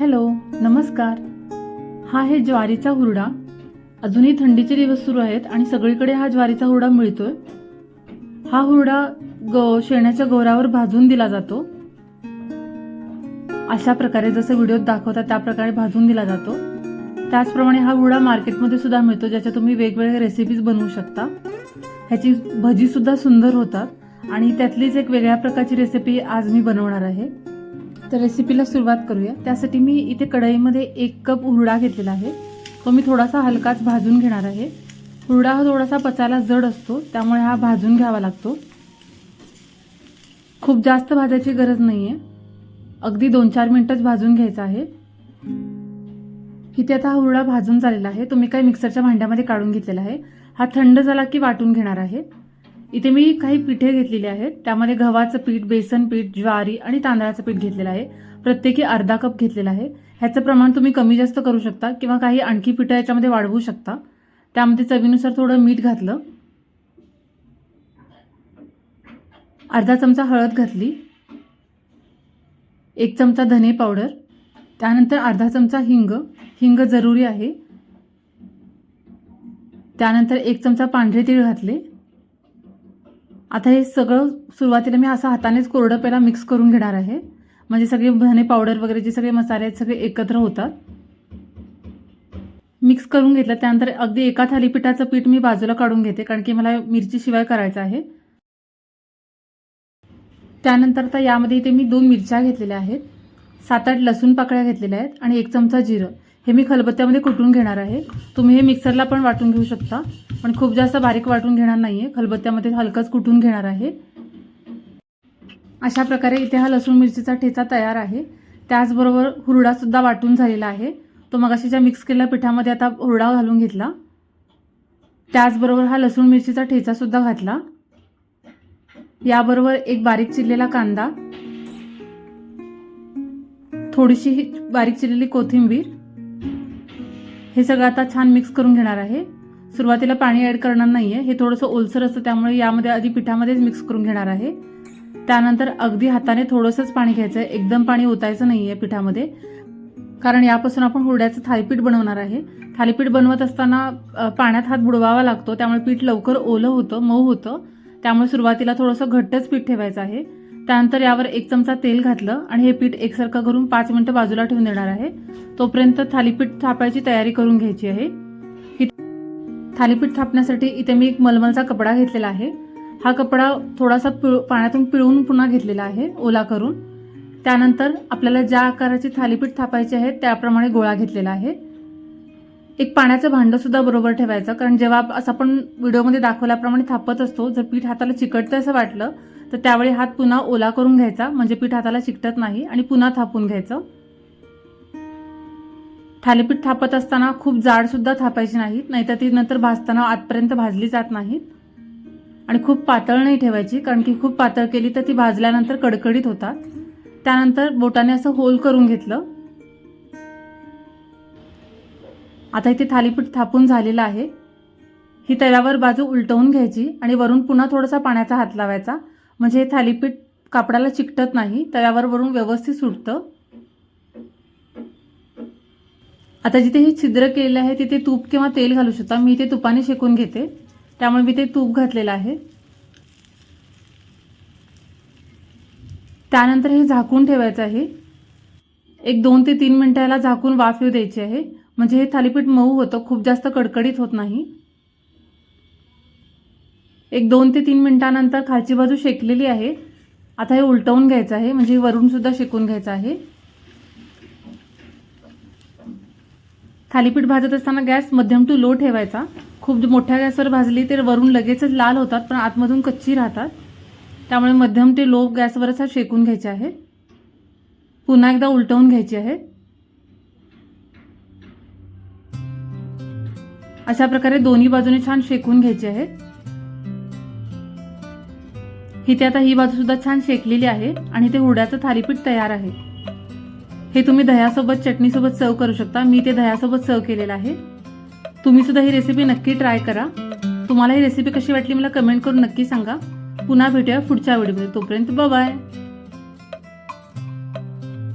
Hello नमस्कार. हा आहे ज्वारीचा हुरडा. अजूनही थंडीचे दिवस सुरू आहेत आणि सगळीकडे हा ज्वारीचा हुरडा मिळतोय. हा हुरडा ग शेणाच्या गोरावर भाजून दिला जातो. अशा प्रकारे जसं व्हिडिओत दाखवतात त्या प्रकारे भाजून दिला जातो. त्याचप्रमाणे हा हुरडा मार्केटमध्ये सुद्धा मिळतो ज्याच्या तुम्ही वेगवेगळ्या रेसिपीज बनवू शकता. ह्याची भजी सुद्धा सुंदर होतात. आणि त्यातलीच एक वेगळ्या प्रकारची रेसिपी आज मी बनवणार आहे. तर रेसिपीला सुरुवात करूया. त्यासाठी मी इथे कढईमध्ये एक कप हुरडा घेतलेला आहे. तो मी थोडासा हलकाच भाजून घेणार आहे. हुरडा हा थोडासा पचायला जड असतो त्यामुळे हा भाजून घ्यावा लागतो. खूप जास्त भाजायची गरज नाही आहे अगदी दोन चार मिनटंच भाजून घ्यायचा आहे. इथे आता हा हुरडा भाजून झालेला आहे. तो मी काही मिक्सरच्या भांड्यामध्ये काढून घेतलेला आहे. हा थंड झाला की वाटून घेणार आहे. इथे मी काही पिठे घेतलेली आहेत. त्यामध्ये गव्हाचं पीठ बेसन पीठ ज्वारी आणि तांदळाचं पीठ घेतलेलं आहे. प्रत्येकी अर्धा कप घेतलेला आहे. ह्याचं प्रमाण तुम्ही कमी जास्त करू शकता किंवा काही आणखी पिठं याच्यामध्ये वाढवू शकता. त्यामध्ये चवीनुसार थोडं मीठ घातलं. अर्धा चमचा हळद घातली. एक चमचा धने पावडर. त्यानंतर अर्धा चमचा हिंग. हिंग जरुरी आहे. त्यानंतर एक चमचा पांढरे तीळ घातले. आता हे सगळं सुरुवातीला मी असं हातानेच कोरडं पहिला मिक्स करून घेणार आहे. म्हणजे सगळे धने पावडर वगैरे जे सगळे मसाले आहेत सगळे एकत्र होतात. मिक्स करून घेतलं. त्यानंतर अगदी एका थालीपीठाचं पीठ मी बाजूला काढून घेते कारण की मला मिरची शिवाय करायचं आहे. त्यानंतर आता यामध्ये इथे मी दोन मिरच्या घेतलेल्या आहेत. सात आठ लसूण पाकळ्या घेतलेल्या आहेत आणि एक चमचा जिरं. हे मी खलबत्त्यामध्ये कुटून घेणार आहे. तुम्ही हे मिक्सरला पण वाटून घेऊ शकता. पण खूप जास्त बारीक वाटून घेणार नाही आहे खलबत्त्यामध्ये हलकंच कुटून घेणार आहे. अशा प्रकारे इथे हा लसूण मिरचीचा ठेचा तयार आहे. त्याचबरोबर हुरडासुद्धा वाटून झालेला आहे. तो मगाशीच्या मिक्स केलेल्या पिठामध्ये आता हुरडा घालून घेतला. त्याचबरोबर हा लसूण मिरचीचा ठेचासुद्धा घातला. याबरोबर एक बारीक चिरलेला कांदा. थोडीशी बारीक चिरलेली कोथिंबीर. हे सगळं आता छान मिक्स करून घेणार आहे. सुरुवातीला पाणी ॲड करणार नाही आहे हे थोडंसं ओलसर असतं त्यामुळे यामध्ये आधी पिठामध्येच मिक्स करून घेणार आहे. त्यानंतर अगदी हाताने थोडंसंच पाणी घ्यायचं आहे एकदम पाणी ओतायचं नाही आहे पिठामध्ये. कारण यापासून आपण हुरड्याचं थालीपीठ बनवणार आहे. थालीपीठ बनवत असताना पाण्यात हात बुडवावा लागतो. त्यामुळे पीठ लवकर ओलं होतं मऊ होतं. त्यामुळे सुरुवातीला थोडंसं घट्टच पीठ ठेवायचं आहे. त्यानंतर यावर एक चमचा तेल घातलं आणि हे पीठ एकसारखं करून पाच मिनटं बाजूला ठेवून देणार आहे. तोपर्यंत थालीपीठ थापायची तयारी करून घ्यायची आहे. थालीपीठ थापण्यासाठी इथे मी एक मलमलचा कपडा घेतलेला आहे. हा कपडा थोडासा पिळ पाण्यातून पिळून पुन्हा घेतलेला आहे ओला करून. त्यानंतर आपल्याला ज्या आकाराची थालीपीठ थापायची आहे त्याप्रमाणे गोळा घेतलेला आहे. एक पाण्याचं भांडं सुद्धा बरोबर ठेवायचं कारण जेव्हा असं आपण व्हिडिओमध्ये दाखवल्याप्रमाणे थापत असतो जर पीठ हाताला चिकटतं असं वाटलं तर त्यावेळी हात पुन्हा ओला करून घ्यायचा म्हणजे पीठ हाताला चिकटत नाही आणि पुन्हा थापून घ्यायचं. थालीपीठ थापत असताना खूप जाडसुद्धा थापायची नाहीत नाहीतर ती नंतर भाजताना आतपर्यंत भाजली जात नाहीत. आणि खूप पातळ नाही ठेवायची कारण की खूप पातळ केली तर ती भाजल्यानंतर कडकडीत होतात. त्यानंतर बोटाने असं होल करून घेतलं. आता इथे थालीपीठ थापून झालेलं आहे. ही तव्यावर बाजू उलटवून घ्यायची आणि वरून पुन्हा थोडासा पाण्याचा हात लावायचा. म्हणजे हे थालीपीठ कापडाला चिकटत नाही तव्यावर वरून व्यवस्थित सुटतं. आता जिथे हे छिद्र केलेलं आहे तिथे तूप किंवा तेल घालू शकता. मी इथे तुपाने शेकून घेते. त्यामुळे मी ते तूप घातलेलं आहे. त्यानंतर हे झाकून ठेवायचं आहे. एक दोन ते तीन मिनटाला झाकून वाफ येऊ द्यायची आहे. म्हणजे हे थालीपीठ मऊ होतं खूप जास्त कडकडीत होत नाही. एक दोन ते तीन मिनटानंतर खालची बाजू शेकलेली आहे. आता हे उलटवून घ्यायचं आहे म्हणजे वरूनसुद्धा शेकून घ्यायचं आहे. थालीपीठ भाजत असताना गॅस मध्यम टू लो ठेवायचा. खूप मोठ्या गॅसवर भाजली तर वरून लगेचच लाल होतात पण आतमधून कच्ची राहतात. त्यामुळे मध्यम ते लो गॅसवरच हा शेकून घ्यायचे आहे. पुन्हा एकदा उलटवून घ्यायची आहे. अशा प्रकारे दोन्ही बाजूने छान शेकून घ्यायचे आहे. इथे आता ही बाजू सुद्धा छान शेकलेली आहे आणि ते हुरड्याचं थालीपीठ तयार आहे. हे तुम्ही दह्यासोबत चटणीसोबत सर्व करू शकता. मी ते दह्यासोबत सर्व केलेलं आहे. तुम्ही सुद्धा ही रेसिपी नक्की ट्राय करा. तुम्हाला ही रेसिपी कशी वाटली मला कमेंट करून नक्की सांगा. पुन्हा भेटूया पुढच्या व्हिडिओमध्ये तोपर्यंत बाय